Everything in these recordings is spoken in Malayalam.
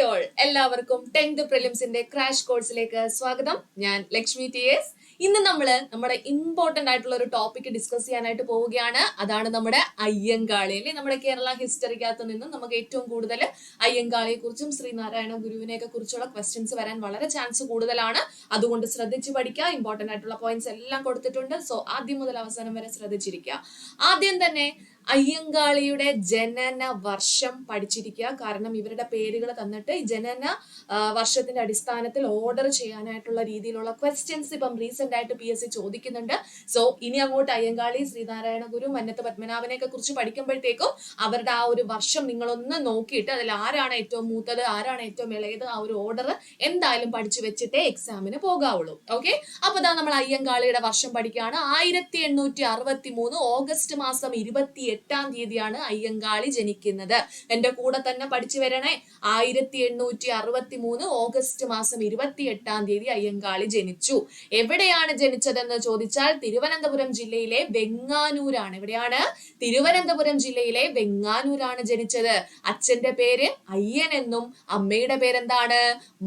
ഹായ് എല്ലാവർക്കും ടെൻത് പ്രിലിംസിന്റെ ക്രാഷ് കോഴ്സിലേക്ക് സ്വാഗതം. ഞാൻ ലക്ഷ്മി ടി എസ് ഇന്ന് നമ്മൾ നമ്മുടെ ഇമ്പോർട്ടന്റ് ആയിട്ടുള്ള ഒരു ടോപ്പിക് ഡിസ്കസ് ചെയ്യാനായിട്ട് പോവുകയാണ്. അതാണ് നമ്മുടെ അയ്യങ്കാളി. അല്ലെ? നമ്മുടെ കേരള ഹിസ്റ്ററിക്കകത്ത് നിന്നും നമുക്ക് ഏറ്റവും കൂടുതൽ അയ്യങ്കാളിയെ കുറിച്ചും ശ്രീനാരായണ ഗുരുവിനെ ഒക്കെ കുറിച്ചുള്ള ക്വസ്റ്റ്യൻസ് വരാൻ വളരെ ചാൻസ് കൂടുതലാണ്. അതുകൊണ്ട് ശ്രദ്ധിച്ച് പഠിക്കുക. ഇമ്പോർട്ടന്റ് ആയിട്ടുള്ള പോയിന്റ്സ് എല്ലാം കൊടുത്തിട്ടുണ്ട്. സോ ആദ്യം മുതൽ അവസാനം വരെ ശ്രദ്ധിച്ചിരിക്കുക. ആദ്യം തന്നെ അയ്യങ്കാളിയുടെ ജനന വർഷം പഠിച്ചിരിക്കുക. കാരണം ഇവരുടെ പേരുകൾ തന്നിട്ട് ഈ ജനന വർഷത്തിന്റെ അടിസ്ഥാനത്തിൽ ഓർഡർ ചെയ്യാനായിട്ടുള്ള രീതിയിലുള്ള ക്വസ്റ്റ്യൻസ് ഇപ്പം റീസെന്റ് ആയിട്ട് പി എസ് സി ചോദിക്കുന്നുണ്ട്. സോ ഇനി അങ്ങോട്ട് അയ്യങ്കാളി ശ്രീനാരായണ ഗുരു മന്നത്ത് പത്മനാഭനെ ഒക്കെ കുറിച്ച് പഠിക്കുമ്പോഴത്തേക്കും അവരുടെ ആ ഒരു വർഷം നിങ്ങളൊന്ന് നോക്കിയിട്ട് അതിൽ ആരാണ് ഏറ്റവും മൂത്തത് ആരാണ് ഏറ്റവും ഇളയത് ആ ഒരു ഓർഡർ എന്തായാലും പഠിച്ചു വെച്ചിട്ടേ എക്സാമിന് പോകാവുള്ളൂ. ഓക്കെ അപ്പൊ ഇതാ നമ്മൾ അയ്യങ്കാളിയുടെ വർഷം പഠിക്കുകയാണ്. ആയിരത്തി എണ്ണൂറ്റി അറുപത്തി മൂന്ന് ഓഗസ്റ്റ് മാസം ഇരുപത്തി എട്ടാം തീയതിയാണ് അയ്യങ്കാളി ജനിക്കുന്നത്. എന്റെ കൂടെ തന്നെ പഠിച്ചു വരണേ. ആയിരത്തി എണ്ണൂറ്റി അറുപത്തി മൂന്ന് ഓഗസ്റ്റ് മാസം ഇരുപത്തി എട്ടാം തീയതി അയ്യങ്കാളി ജനിച്ചു. എവിടെയാണ് ജനിച്ചതെന്ന് ചോദിച്ചാൽ തിരുവനന്തപുരം ജില്ലയിലെ വെങ്ങാനൂരാണ്. എവിടെയാണ്? തിരുവനന്തപുരം ജില്ലയിലെ വെങ്ങാനൂരാണ് ജനിച്ചത്. അച്ഛന്റെ പേര് അയ്യൻ എന്നും അമ്മയുടെ പേരെന്താണ്?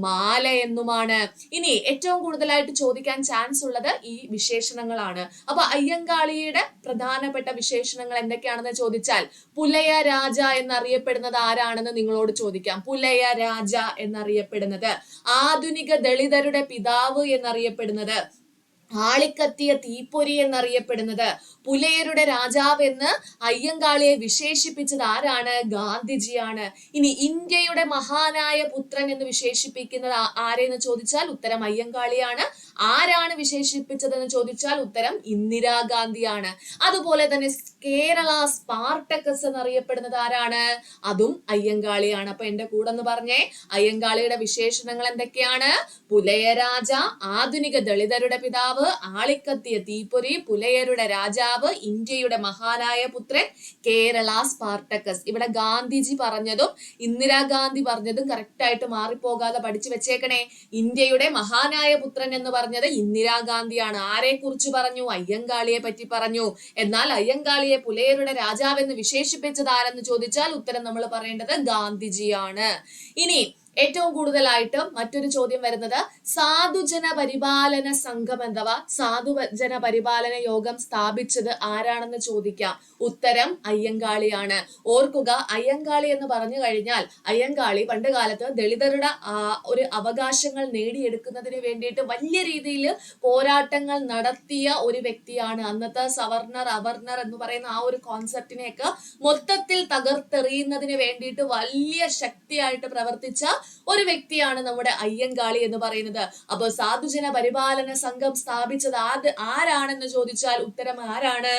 മാല എന്നുമാണ്. ഇനി ഏറ്റവും കൂടുതലായിട്ട് ചോദിക്കാൻ ചാൻസ് ഉള്ളത് ഈ വിശേഷണങ്ങളാണ്. അപ്പൊ അയ്യങ്കാളിയുടെ പ്രധാനപ്പെട്ട വിശേഷണങ്ങൾ എന്തൊക്കെയാണെന്ന് ചോദിച്ചാൽ പുലയ രാജ എന്നറിയപ്പെടുന്നത് ആരാണെന്ന് നിങ്ങളോട് ചോദിക്കാം. പുലയ രാജ എന്നറിയപ്പെടുന്നത് ആധുനിക ദളിതരുടെ പിതാവ് എന്നറിയപ്പെടുന്നത് ആളിക്കത്തിയ തീപ്പൊരി എന്നറിയപ്പെടുന്നത്. പുലയരുടെ രാജാവ് എന്ന് അയ്യങ്കാളിയെ വിശേഷിപ്പിച്ചത് ആരാണ്? ഗാന്ധിജിയാണ്. ഇനി ഇന്ത്യയുടെ മഹാനായ പുത്രൻ എന്ന് വിശേഷിപ്പിക്കുന്നത് ആരെന്ന് ചോദിച്ചാൽ ഉത്തരം അയ്യങ്കാളിയാണ്. ആരാണ് വിശേഷിപ്പിച്ചതെന്ന് ചോദിച്ചാൽ ഉത്തരം ഇന്ദിരാഗാന്ധിയാണ്. അതുപോലെ തന്നെ കേരള സ്പാർട്ടക്കസ് എന്നറിയപ്പെടുന്നത് ആരാണ്? അതും അയ്യങ്കാളിയാണ്. അപ്പൊ എന്റെ കൂടെ എന്ന് പറഞ്ഞേ അയ്യങ്കാളിയുടെ വിശേഷണങ്ങൾ എന്തൊക്കെയാണ്? പുലയരാജ ആധുനിക ദളിതരുടെ പിതാവ് ആളിക്കത്തിയ തീപ്പൊരി പുലയരുടെ രാജാവ് ഇന്ത്യയുടെ മഹാനായ പുത്രൻ കേരള സ്പാർട്ടക്കസ്. ഇവിടെ ഗാന്ധിജി പറഞ്ഞതും ഇന്ദിരാഗാന്ധി പറഞ്ഞതും കറക്റ്റായിട്ട് മാറിപ്പോകാതെ പഠിച്ചു വെച്ചേക്കണേ. ഇന്ത്യയുടെ മഹാനായ പുത്രൻ എന്ന് പറഞ്ഞത് ഇന്ദിരാഗാന്ധിയാണ്. ആരെ കുറിച്ച് പറഞ്ഞു? അയ്യങ്കാളിയെ പറ്റി പറഞ്ഞു. എന്നാൽ അയ്യങ്കാളിയെ പുലയരുടെ രാജാവെന്ന് വിശേഷിപ്പിച്ചത് ആരെന്ന് ചോദിച്ചാൽ ഉത്തരം നമ്മൾ പറയേണ്ടത് ഗാന്ധിജിയാണ്. ഇനി ഏറ്റവും കൂടുതലായിട്ട് മറ്റൊരു ചോദ്യം വരുന്നത് സാധുജന പരിപാലന സംഘം അഥവാ സാധുജന പരിപാലന യോഗം സ്ഥാപിച്ചത് ആരാണെന്ന് ചോദിക്കാം. ഉത്തരം അയ്യങ്കാളിയാണ്. ഓർക്കുക അയ്യങ്കാളി എന്ന് പറഞ്ഞു കഴിഞ്ഞാൽ അയ്യങ്കാളി പണ്ട് കാലത്ത് ദളിതരുടെ ഒരു അവകാശങ്ങൾ നേടിയെടുക്കുന്നതിന് വേണ്ടിയിട്ട് വലിയ രീതിയിൽ പോരാട്ടങ്ങൾ നടത്തിയ ഒരു വ്യക്തിയാണ്. അന്നത്തെ സവർണർ അവർണർ എന്ന് പറയുന്ന ആ ഒരു കോൺസെപ്റ്റിനെയൊക്കെ മൊത്തത്തിൽ തകർത്തെറിയുന്നതിന് വേണ്ടിയിട്ട് വലിയ ശക്തിയായിട്ട് പ്രവർത്തിച്ച ഒരു വ്യക്തിയാണ് നമ്മുടെ അയ്യങ്കാളി എന്ന് പറയുന്നത്. അപ്പോൾ സാധുജന പരിപാലന സംഘം സ്ഥാപിച്ചത് ആരാണെന്ന് ചോദിച്ചാൽ ഉത്തരം ആരാണ്?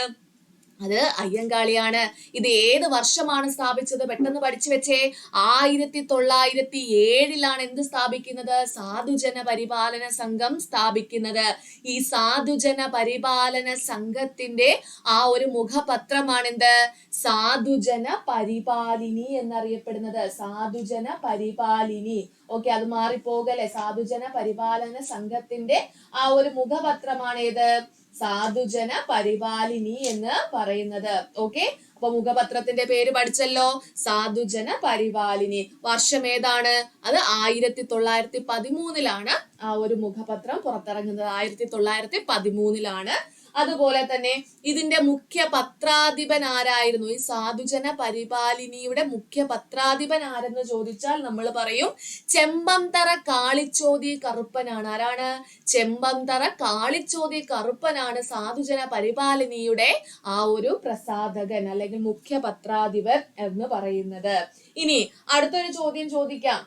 അത് അയ്യങ്കാളിയാണ്. ഇത് ഏത് വർഷമാണ് സ്ഥാപിച്ചത്? പെട്ടെന്ന് പഠിച്ചു വെച്ചേ. ആയിരത്തി തൊള്ളായിരത്തി ഏഴിലാണ് എന്ത് സ്ഥാപിക്കുന്നത്? സാധുജന പരിപാലന സംഘം സ്ഥാപിക്കുന്നത്. ഈ സാധുജന പരിപാലന സംഘത്തിന്റെ ആ ഒരു മുഖപത്രമാണെന്ത്? സാധുജന പരിപാലിനി എന്നറിയപ്പെടുന്നത്. സാധുജന പരിപാലിനി. ഓക്കെ അത് മാറിപ്പോകല്ലേ? സാധുജന പരിപാലന സംഘത്തിന്റെ ആ ഒരു മുഖപത്രമാണ് ഏത്? സാധുജന പരിപാലിനി എന്ന് പറയുന്നത്. ഓക്കെ അപ്പൊ മുഖപത്രത്തിന്റെ പേര് പഠിച്ചല്ലോ. സാധുജന പരിപാലിനി. വർഷം ഏതാണ്? അത് ആയിരത്തി തൊള്ളായിരത്തി പതിമൂന്നിലാണ് ആ ഒരു മുഖപത്രം പുറത്തിറങ്ങുന്നത്. ആയിരത്തി തൊള്ളായിരത്തി പതിമൂന്നിലാണ് അതുപോലെ തന്നെ ഇതിന്റെ മുഖ്യ പത്രാധിപൻ ആരായിരുന്നു? ഈ സാധുജന പരിപാലിനിയുടെ മുഖ്യ പത്രാധിപൻ ആരെന്ന് ചോദിച്ചാൽ നമ്മൾ പറയും ചെമ്പന്തറ കാളിച്ചോതി കറുപ്പനാണ്. ആരാണ്? ചെമ്പന്തറ കാളിച്ചോതി കറുപ്പനാണ് സാധുജന പരിപാലിനിയുടെ ആ ഒരു പ്രസാധകൻ അല്ലെങ്കിൽ മുഖ്യ പത്രാധിപൻ എന്ന് പറയുന്നത്. ഇനി അടുത്തൊരു ചോദ്യം ചോദിക്കാം.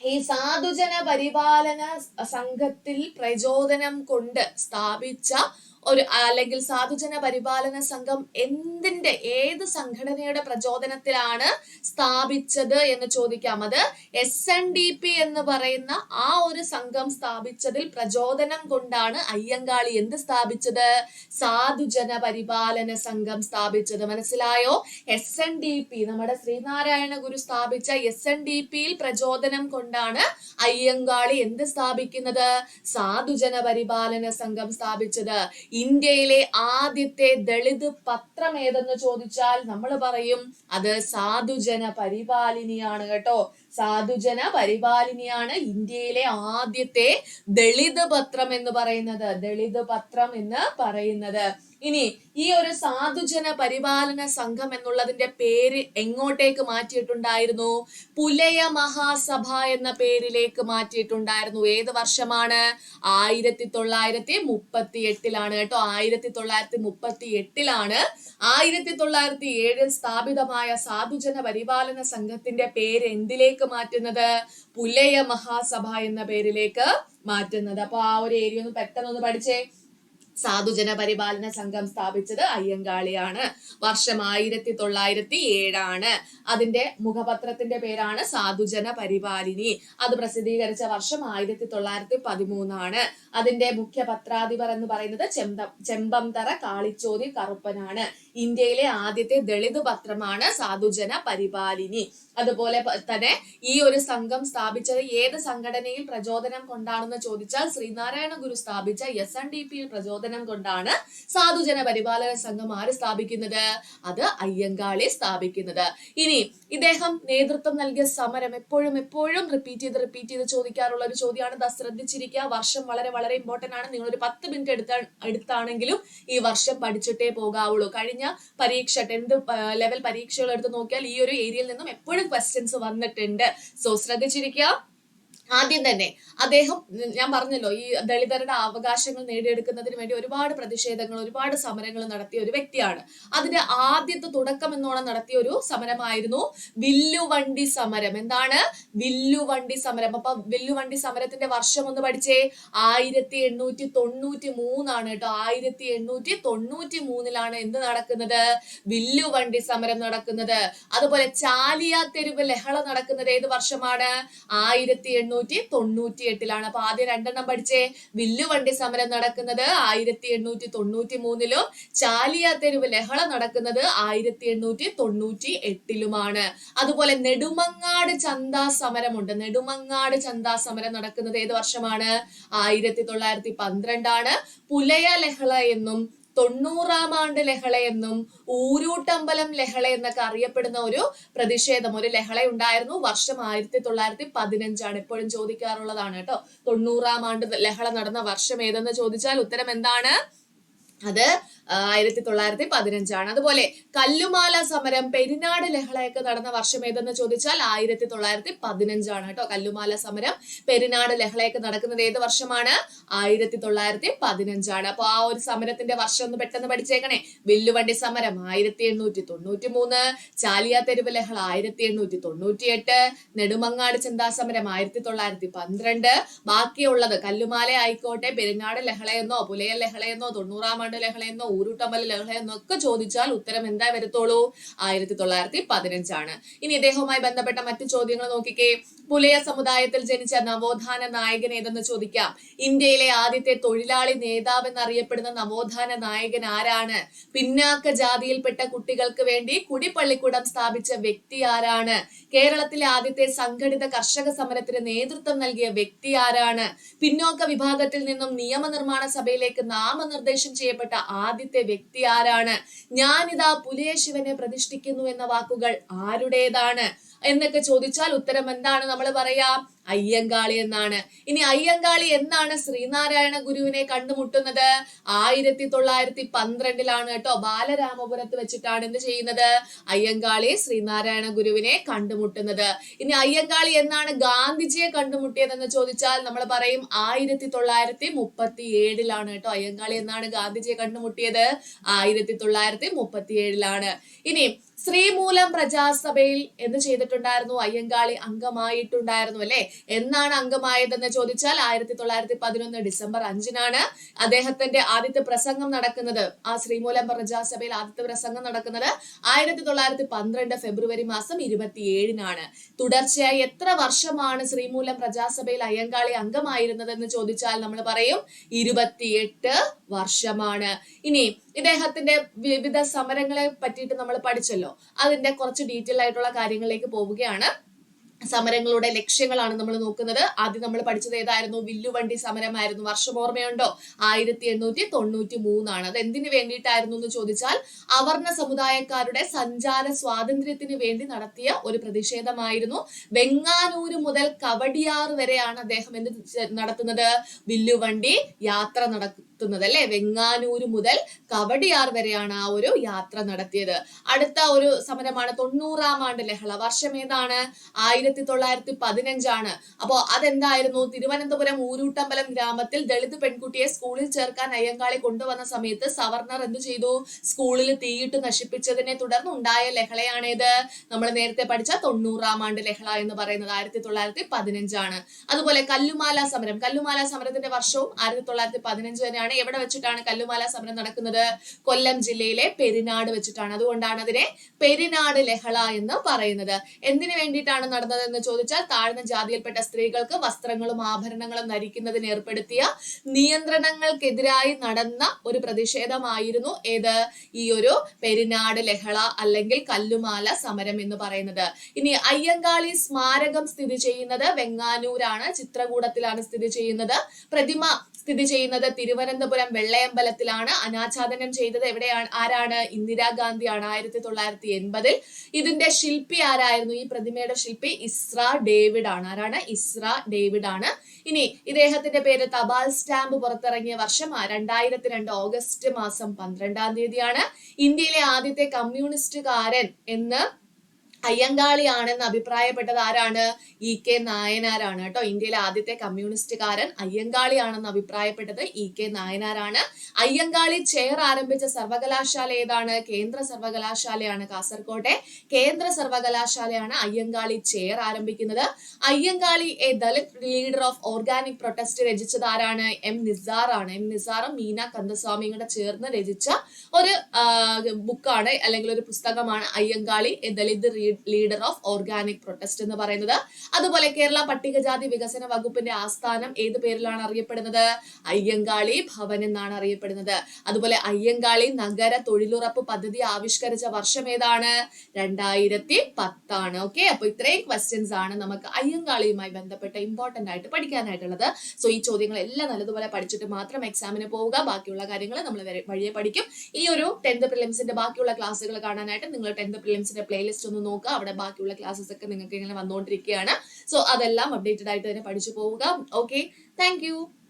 ഈ സാധുജന പരിപാലന സംഘത്തിൽ പ്രചോദനം കൊണ്ട് സ്ഥാപിച്ച ഒരു അല്ലെങ്കിൽ സാധുജന പരിപാലന സംഘം എന്തിന്റെ ഏത് സംഘടനയുടെ പ്രചോദനത്തിലാണ് സ്ഥാപിച്ചത് എന്ന് ചോദിക്കാം. അത് എസ് എൻ ഡി പി എന്ന് പറയുന്ന ആ ഒരു സംഘം സ്ഥാപിച്ചതിൽ പ്രചോദനം കൊണ്ടാണ് അയ്യങ്കാളി എന്ത് സ്ഥാപിച്ചത്? സാധുജന പരിപാലന സംഘം സ്ഥാപിച്ചത്. മനസ്സിലായോ? എസ് എൻ ഡി പി നമ്മുടെ ശ്രീനാരായണ ഗുരു സ്ഥാപിച്ച എസ് എൻ ഡി പിയിൽ പ്രചോദനം കൊണ്ടാണ് അയ്യങ്കാളി എന്ത് സ്ഥാപിക്കുന്നത്? സാധുജന പരിപാലന സംഘം സ്ഥാപിച്ചത്. ഇന്ത്യയിലെ ആദ്യത്തെ ദളിത് പത്രം ഏതെന്ന് ചോദിച്ചാൽ നമ്മൾ പറയും അത് സാധുജന പരിപാലിനിയാണ് കേട്ടോ. സാധുജന പരിപാലിനിയാണ് ഇന്ത്യയിലെ ആദ്യത്തെ ദളിത് പത്രം എന്ന് പറയുന്നത്. ദളിത് പത്രം എന്ന് പറയുന്നത്. ഇനി ഈ ഒരു സാധുജന പരിപാലന സംഘം എന്നുള്ളതിന്റെ പേര് എങ്ങോട്ടേക്ക് മാറ്റിയിട്ടുണ്ടായിരുന്നു? പുലയ മഹാസഭ എന്ന പേരിലേക്ക് മാറ്റിയിട്ടുണ്ടായിരുന്നു. ഏത് വർഷമാണ്? ആയിരത്തി തൊള്ളായിരത്തി മുപ്പത്തി എട്ടിലാണ് കേട്ടോ. ആയിരത്തി തൊള്ളായിരത്തി മുപ്പത്തി എട്ടിലാണ് ആയിരത്തി തൊള്ളായിരത്തി ഏഴിൽ സ്ഥാപിതമായ സാധുജന പരിപാലന സംഘത്തിന്റെ പേര് എന്തിലേക്ക് മാറ്റുന്നത്? പുലയ മഹാസഭ എന്ന പേരിലേക്ക് മാറ്റുന്നത്. അപ്പൊ ആ ഒരു ഏരിയ ഒന്ന് പെട്ടെന്ന് ഒന്ന് പഠിച്ചേ. സാധുജന പരിപാലന സംഘം സ്ഥാപിച്ചത് അയ്യങ്കാളിയാണ്. വർഷം ആയിരത്തി തൊള്ളായിരത്തി ഏഴാണ് അതിന്റെ മുഖപത്രത്തിന്റെ പേരാണ് സാധുജന പരിപാലിനി അത് പ്രസിദ്ധീകരിച്ച വർഷം ആയിരത്തി തൊള്ളായിരത്തി പതിമൂന്നാണ് അതിന്റെ മുഖ്യ പത്രാധിപർ എന്ന് പറയുന്നത് ചെമ്പം ചെമ്പംതറ കാളിച്ചോതി കറുപ്പനാണ്. ഇന്ത്യയിലെ ആദ്യത്തെ ദളിത് പത്രമാണ് സാധുജന പരിപാലിനി അതുപോലെ തന്നെ ഈ ഒരു സംഘം സ്ഥാപിച്ചത് ഏത് സംഘടനയിൽ പ്രചോദനം കൊണ്ടാണെന്ന് ചോദിച്ചാൽ ശ്രീനാരായണ ഗുരു സ്ഥാപിച്ച എസ് എൻ ഡി പിയിൽ പ്രചോദനം കൊണ്ടാണ് സാധുജന പരിപാലന സംഘം ആര് സ്ഥാപിക്കുന്നത്? അത് അയ്യങ്കാളി സ്ഥാപിക്കുന്നത്. ഇനി ഇദ്ദേഹം നേതൃത്വം നൽകിയ സമരം എപ്പോഴും എപ്പോഴും റിപ്പീറ്റ് ചെയ്ത് റിപ്പീറ്റ് ചെയ്ത് ചോദിക്കാറുള്ള ഒരു ചോദ്യമാണ്. ശ്രദ്ധിച്ചിരിക്കുക വർഷം വളരെ വളരെ ഇമ്പോർട്ടന്റ് ആണ്. നിങ്ങളൊരു പത്ത് മിനിറ്റ് എടുത്ത എടുത്താണെങ്കിലും ഈ വർഷം പഠിച്ചിട്ടേ പോകാവുള്ളൂ. കഴിഞ്ഞ പരീക്ഷ ടെൻത്ത് ലെവൽ പരീക്ഷകൾ എടുത്ത് നോക്കിയാൽ ഈ ഒരു ഏരിയയിൽ നിന്നും എപ്പോഴും ക്വസ്റ്റ്യൻസ് വന്നിട്ടുണ്ട്. സോ ശ്രദ്ധിച്ചിരിക്കുക. ആദ്യം തന്നെ അദ്ദേഹം ഞാൻ പറഞ്ഞല്ലോ ഈ ദളിതരുടെ അവകാശങ്ങൾ നേടിയെടുക്കുന്നതിന് വേണ്ടി ഒരുപാട് പ്രതിഷേധങ്ങൾ ഒരുപാട് സമരങ്ങൾ നടത്തിയ ഒരു വ്യക്തിയാണ്. അതിന്റെ ആദ്യത്തെ തുടക്കം എന്നോണം നടത്തിയ ഒരു സമരമായിരുന്നു വില്ലുവണ്ടി സമരം. എന്താണ്? വില്ലുവണ്ടി സമരം. അപ്പൊ വില്ലുവണ്ടി സമരത്തിന്റെ വർഷം ഒന്ന് പഠിച്ചേ. ആയിരത്തി എണ്ണൂറ്റി തൊണ്ണൂറ്റി മൂന്നാണ് കേട്ടോ. ആയിരത്തി എണ്ണൂറ്റി തൊണ്ണൂറ്റി മൂന്നിലാണ് എന്ത് നടക്കുന്നത്? വില്ലുവണ്ടി സമരം നടക്കുന്നത്. അതുപോലെ ചാലിയ തെരുവ് ലഹള നടക്കുന്നത് ഏത് വർഷമാണ്? ആയിരത്തി എണ്ണൂറ്റി തൊണ്ണൂറ്റി എട്ടിലാണ് അപ്പൊ ആദ്യം രണ്ടെണ്ണം പഠിച്ചേ. വില്ലുവണ്ടി സമരം നടക്കുന്നത് ആയിരത്തി എണ്ണൂറ്റി തൊണ്ണൂറ്റി മൂന്നിലും ചാലിയ തെരുവ് ലഹള നടക്കുന്നത് ആയിരത്തി എണ്ണൂറ്റി തൊണ്ണൂറ്റി എട്ടിലുമാണ് അതുപോലെ നെടുമങ്ങാട് ചന്താ സമരമുണ്ട്. നെടുമങ്ങാട് ചന്താ സമരം നടക്കുന്നത് ഏത് വർഷമാണ്? ആയിരത്തി തൊള്ളായിരത്തി പന്ത്രണ്ടാണ് പുലയ ലഹള എന്നും തൊണ്ണൂറാം ആണ്ട് ലഹള എന്നും ഊരൂട്ടമ്പലം ലഹള എന്നൊക്കെ അറിയപ്പെടുന്ന ഒരു പ്രതിഷേധം ഒരു ലഹള ഉണ്ടായിരുന്നു. വർഷം ആയിരത്തി തൊള്ളായിരത്തി പതിനഞ്ചാണ് എപ്പോഴും ചോദിക്കാറുള്ളതാണ് കേട്ടോ. തൊണ്ണൂറാം ആണ്ട് ലഹള നടന്ന വർഷം ഏതെന്ന് ചോദിച്ചാൽ ഉത്തരം എന്താണ്? അത് ആയിരത്തി തൊള്ളായിരത്തി പതിനഞ്ചാണ്. അതുപോലെ കല്ലുമാല സമരം പെരിനാട് ലഹളയൊക്കെ നടന്ന വർഷം ഏതെന്ന് ചോദിച്ചാൽ ആയിരത്തി തൊള്ളായിരത്തി പതിനഞ്ചാണ് കേട്ടോ കല്ലുമാല സമരം. പെരിനാട് ലഹളയൊക്കെ നടക്കുന്നത് ഏത് വർഷമാണ്? ആയിരത്തി തൊള്ളായിരത്തി പതിനഞ്ചാണ്. അപ്പൊ ആ ഒരു സമരത്തിന്റെ വർഷം ഒന്ന് പെട്ടെന്ന് പഠിച്ചേക്കണേ. വില്ലുവണ്ടി സമരം ആയിരത്തി എണ്ണൂറ്റി തൊണ്ണൂറ്റി മൂന്ന് ചാലിയാ തെരുവ് ലഹള ആയിരത്തി എണ്ണൂറ്റി തൊണ്ണൂറ്റി എട്ട് നെടുമങ്ങാട് ചിന്താ സമരം ആയിരത്തി തൊള്ളായിരത്തി പന്ത്രണ്ട്. ബാക്കിയുള്ളത് കല്ലുമാല ആയിക്കോട്ടെ പെരിനാട് ലഹളയെന്നോ പുലയ ലഹളയെന്നോ തൊണ്ണൂറാം ആണ്ട് ലഹളയെന്നോ ഊരുട്ടമ്പല ലഹളയെന്നോ ഒക്കെ ചോദിച്ചാൽ ഉത്തരം എന്താ വരത്തോളൂ ആയിരത്തി തൊള്ളായിരത്തി പതിനഞ്ചാണ്. ഇനി ഇദ്ദേഹവുമായി ബന്ധപ്പെട്ട മറ്റു ചോദ്യങ്ങൾ നോക്കിക്കേ. പുലയ സമുദായത്തിൽ ജനിച്ച നവോത്ഥാന നായകൻ ഏതെന്ന് ചോദിക്കാം? ഇന്ത്യയിലെ ആദ്യത്തെ തൊഴിലാളി നേതാവ് എന്നറിയപ്പെടുന്ന നവോത്ഥാന നായകൻ ആരാണ്? പിന്നാക്ക ജാതിയിൽപ്പെട്ട കുട്ടികൾക്ക് വേണ്ടി കുടിപ്പള്ളിക്കൂടം സ്ഥാപിച്ച വ്യക്തി ആരാണ്? കേരളത്തിലെ ആദ്യത്തെ സംഘടിത കർഷക സമരത്തിന് നേതൃത്വം നൽകിയ വ്യക്തി ആരാണ്? പിന്നോക്ക വിഭാഗത്തിൽ നിന്നും നിയമനിർമ്മാണ സഭയിലേക്ക് നാമനിർദ്ദേശം ചെയ്യപ്പെട്ട ആദ്യത്തെ വ്യക്തി ആരാണ്? ഞാനിതാ പുലയ ശിവനെ പ്രതിഷ്ഠിക്കുന്നു എന്ന വാക്കുകൾ ആരുടേതാണ്? എന്നൊക്കെ ചോദിച്ചാൽ ഉത്തരം എന്താണ്? നമ്മൾ പറയാ അയ്യങ്കാളി എന്നാണ്. ഇനി അയ്യങ്കാളി എന്നാണ് ശ്രീനാരായണ ഗുരുവിനെ കണ്ടുമുട്ടുന്നത്? ആയിരത്തി തൊള്ളായിരത്തി പന്ത്രണ്ടിലാണ് കേട്ടോ ബാലരാമപുരത്ത് വെച്ചിട്ടാണ് എന്ത് ചെയ്യുന്നത്? അയ്യങ്കാളി ശ്രീനാരായണ ഗുരുവിനെ കണ്ടുമുട്ടുന്നത്. ഇനി അയ്യങ്കാളി എന്നാണ് ഗാന്ധിജിയെ കണ്ടുമുട്ടിയതെന്ന് ചോദിച്ചാൽ നമ്മൾ പറയും ആയിരത്തി തൊള്ളായിരത്തി മുപ്പത്തി ഏഴിലാണ് കേട്ടോ അയ്യങ്കാളി എന്നാണ് ഗാന്ധിജിയെ കണ്ടുമുട്ടിയത്. ആയിരത്തി തൊള്ളായിരത്തി മുപ്പത്തി ഏഴിലാണ് ഇനി ശ്രീമൂലം പ്രജാസഭയിൽ എന്ന് ചെയ്തിട്ടുണ്ടായിരുന്നു. അയ്യങ്കാളി അംഗമായിട്ടുണ്ടായിരുന്നു അല്ലെ? എന്നാണ് അംഗമായതെന്ന് ചോദിച്ചാൽ ആയിരത്തി തൊള്ളായിരത്തി പതിനൊന്ന് ഡിസംബർ അഞ്ചിനാണ് അദ്ദേഹത്തിന്റെ ആദ്യത്തെ പ്രസംഗം നടക്കുന്നത്. ആ ശ്രീമൂലം പ്രജാസഭയിൽ ആദ്യത്തെ പ്രസംഗം നടക്കുന്നത് ആയിരത്തി തൊള്ളായിരത്തി പന്ത്രണ്ട് ഫെബ്രുവരി മാസം ഇരുപത്തിയേഴിനാണ്. തുടർച്ചയായി എത്ര വർഷമാണ് ശ്രീമൂലം പ്രജാസഭയിൽ അയ്യങ്കാളി അംഗമായിരുന്നതെന്ന് ചോദിച്ചാൽ നമ്മൾ പറയും ഇരുപത്തിയെട്ട് വർഷമാണ്. ഇനി ഇദ്ദേഹത്തിന്റെ വിവിധ സമരങ്ങളെ പറ്റിയിട്ട് നമ്മൾ പഠിച്ചല്ലോ. അതിന്റെ കുറച്ച് ഡീറ്റെയിൽ ആയിട്ടുള്ള കാര്യങ്ങളിലേക്ക് പോവുകയാണ്. സമരങ്ങളുടെ ലക്ഷ്യങ്ങളാണ് നമ്മൾ നോക്കുന്നത്. ആദ്യം നമ്മൾ പഠിച്ചത് ഏതായിരുന്നു? വില്ലുവണ്ടി സമരമായിരുന്നു. വർഷം ഓർമ്മയുണ്ടോ? ആയിരത്തി എണ്ണൂറ്റി തൊണ്ണൂറ്റി മൂന്നാണ് അത് എന്തിനു വേണ്ടിയിട്ടായിരുന്നു എന്ന് ചോദിച്ചാൽ അവർണ സമുദായക്കാരുടെ സഞ്ചാര സ്വാതന്ത്ര്യത്തിന് വേണ്ടി നടത്തിയ ഒരു പ്രതിഷേധമായിരുന്നു. വെങ്ങാനൂര് മുതൽ കവടിയാർ വരെയാണ് അദ്ദേഹം എന്ത് നടത്തുന്നത്? വില്ലുവണ്ടി യാത്ര നടത്തുന്നത് അല്ലെ വെങ്ങാനൂര് മുതൽ കവടിയാർ വരെയാണ് ആ ഒരു യാത്ര നടത്തിയത്. അടുത്ത ഒരു സമരമാണ് തൊണ്ണൂറാം ആണ്ട് ലഹള. വർഷം ഏതാണ്? ആയിരത്തി തൊള്ളായിരത്തി പതിനഞ്ചാണ് അപ്പോ അതെന്തായിരുന്നു? തിരുവനന്തപുരം ഊരൂട്ടമ്പലം ഗ്രാമത്തിൽ ദളിത് പെൺകുട്ടിയെ സ്കൂളിൽ ചേർക്കാൻ അയ്യങ്കാളി കൊണ്ടുവന്ന സമയത്ത് സവർണർ എന്തു ചെയ്തു? സ്കൂളിൽ തീയിട്ട് നശിപ്പിച്ചതിനെ തുടർന്ന് ഉണ്ടായ ലഹളയാണേത്? നമ്മൾ നേരത്തെ പഠിച്ച തൊണ്ണൂറാം ആണ്ട് ലഹള എന്ന് പറയുന്നത് ആയിരത്തി തൊള്ളായിരത്തി പതിനഞ്ചാണ് അതുപോലെ കല്ലുമാല സമരം. കല്ലുമാല സമരത്തിന്റെ വർഷവും ആയിരത്തി തൊള്ളായിരത്തി പതിനഞ്ച് തന്നെയാണ്. എവിടെ വെച്ചിട്ടാണ് കല്ലുമാല സമരം നടക്കുന്നത്? കൊല്ലം ജില്ലയിലെ പെരിനാട് വെച്ചിട്ടാണ്. അതുകൊണ്ടാണ് അതിനെ പെരിനാട് ലഹള എന്ന് പറയുന്നത്. എന്തിനു വേണ്ടിയിട്ടാണ് നടന്നത് എന്ന് ചോദിച്ചാൽ താഴ്ന്ന ജാതിയിൽപ്പെട്ട സ്ത്രീകൾക്ക് വസ്ത്രങ്ങളും ആഭരണങ്ങളും ധരിക്കുന്നതിന് ഏർപ്പെടുത്തിയ നിയന്ത്രണങ്ങൾക്കെതിരായി നടന്ന ഒരു പ്രതിഷേധമായിരുന്നു ഏത്? ഈ ഒരു പെരിനാട് ലഹള അല്ലെങ്കിൽ കല്ലുമാല സമരം എന്ന് പറയുന്നത്. ഇനി അയ്യങ്കാളി സ്മാരകം സ്ഥിതി ചെയ്യുന്നത് വെങ്ങാനൂരാണ്. ചിത്രകൂടത്തിലാണ് സ്ഥിതി ചെയ്യുന്നത്. പ്രതിമ സ്ഥിതി ചെയ്യുന്നത് തിരുവനന്തപുരം വെള്ളയമ്പലത്തിലാണ് അനാച്ഛാദനം ചെയ്തത്. എവിടെയാണ്? ആരാണ്? ഇന്ദിരാഗാന്ധിയാണ് ആയിരത്തി തൊള്ളായിരത്തി എൺപതിൽ. ഇതിന്റെ ശില്പി ആരായിരുന്നു? ഈ പ്രതിമയുടെ ശില്പി ഇസ്ര ഡേവിഡ് ആണ് ആരാണ്? ഇസ്ര ഡേവിഡ് ആണ് ഇനി ഇദ്ദേഹത്തിന്റെ പേര് തപാൽ സ്റ്റാമ്പ് പുറത്തിറങ്ങിയ വർഷം രണ്ടായിരത്തി രണ്ട് ഓഗസ്റ്റ് മാസം പന്ത്രണ്ടാം തീയതിയാണ്. ഇന്ത്യയിലെ ആദ്യത്തെ കമ്മ്യൂണിസ്റ്റുകാരൻ എന്ന് അയ്യങ്കാളിയാണെന്ന് അഭിപ്രായപ്പെട്ടത് ആരാണ്? ഇ കെ നായനാരാണ് കേട്ടോ. ഇന്ത്യയിലെ ആദ്യത്തെ കമ്മ്യൂണിസ്റ്റുകാരൻ അയ്യങ്കാളിയാണെന്ന് അഭിപ്രായപ്പെട്ടത് ഇ കെ നായനാരാണ്. അയ്യങ്കാളി ചെയർ ആരംഭിച്ച സർവകലാശാല ഏതാണ്? കേന്ദ്ര സർവകലാശാലയാണ് കാസർകോട്ടെ. കേന്ദ്ര സർവകലാശാലയാണ് അയ്യങ്കാളി ചെയർ ആരംഭിക്കുന്നത്. Ayyankali a Dalit leader of organic protest രചിച്ചത് ആരാണ്? എം നിസാറാണ്. എം നിസാറും മീന കന്ദസ്വാമിയും ചേർന്ന് രചിച്ച ഒരു ബുക്കാണ് അല്ലെങ്കിൽ ഒരു പുസ്തകമാണ് Ayyankali a Dalit leader of organic protest എന്ന് പറയുന്നത്. അതുപോലെ കേരള പട്ടികജാതി വികസന വകുപ്പിന്റെ ആസ്ഥാനം ഏത് പേരിലാണ് അറിയപ്പെടുന്നത്? അയ്യങ്കാളി ഭവൻ എന്നാണ് അറിയപ്പെടുന്നത്. അതുപോലെ അയ്യങ്കാളി നഗര തൊഴിലുറപ്പ് പദ്ധതി ആവിഷ്കരിച്ച വർഷം ഏതാണ്? രണ്ടായിരത്തി പത്താണ് ഓക്കെ അപ്പൊ ഇത്രയും ക്വസ്റ്റ്യൻസ് ആണ് നമുക്ക് അയ്യങ്കാളിയുമായി ബന്ധപ്പെട്ട ഇമ്പോർട്ടന്റ് ആയിട്ട് പഠിക്കാനായിട്ടുള്ളത്. സോ ഈ ചോദ്യങ്ങൾ എല്ലാം നല്ലതുപോലെ പഠിച്ചിട്ട് മാത്രം എക്സാമിന് പോവുക. ബാക്കിയുള്ള കാര്യങ്ങൾ നമ്മൾ വഴിയെ പഠിക്കും. ഈ ഒരു ടെൻത്ത് പ്രിലിംസിന്റെ ബാക്കിയുള്ള ക്ലാസ്സുകൾ കാണാനായിട്ട് നിങ്ങൾ ടെൻത്ത് പ്രിലിംസിന്റെ പ്ലേലിസ്റ്റ് ഒന്ന് നോക്കുക. അവിടെ ബാക്കിയുള്ള ക്ലാസ്സസ് ഒക്കെ നിങ്ങൾക്ക് ഇങ്ങനെ വന്നുകൊണ്ടിരിക്കുകയാണ്. സോ അതെല്ലാം അപ്ഡേറ്റഡ് ആയിട്ട് തന്നെ പഠിച്ചു പോവുക. Okay thank